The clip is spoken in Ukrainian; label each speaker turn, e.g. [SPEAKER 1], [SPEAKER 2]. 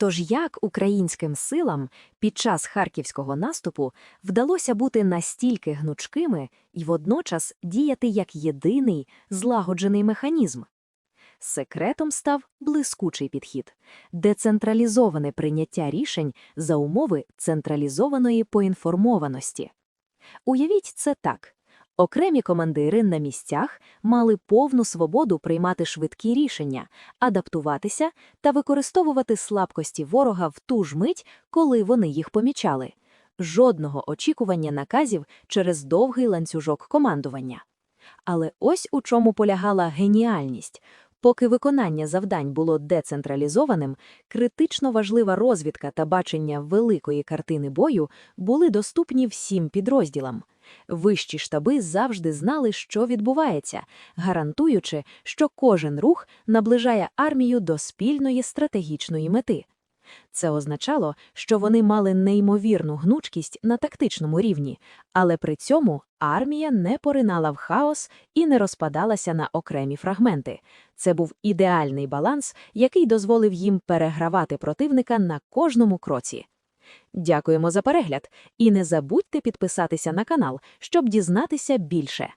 [SPEAKER 1] Тож як українським силам під час харківського наступу вдалося бути настільки гнучкими і водночас діяти як єдиний злагоджений механізм? Секретом став блискучий підхід – децентралізоване прийняття рішень за умови централізованої поінформованості. Уявіть це так. Окремі командири на місцях мали повну свободу приймати швидкі рішення, адаптуватися та використовувати слабкості ворога в ту ж мить, коли вони їх помічали. Жодного очікування наказів через довгий ланцюжок командування. Але ось у чому полягала геніальність. Поки виконання завдань було децентралізованим, критично важлива розвідка та бачення великої картини бою були доступні всім підрозділам. Вищі штаби завжди знали, що відбувається, гарантуючи, що кожен рух наближає армію до спільної стратегічної мети. Це означало, що вони мали неймовірну гнучкість на тактичному рівні, але при цьому армія не поринала в хаос і не розпадалася на окремі фрагменти. Це був ідеальний баланс, який дозволив їм перегравати противника на кожному кроці. Дякуємо за перегляд і не забудьте підписатися на канал, щоб дізнатися більше.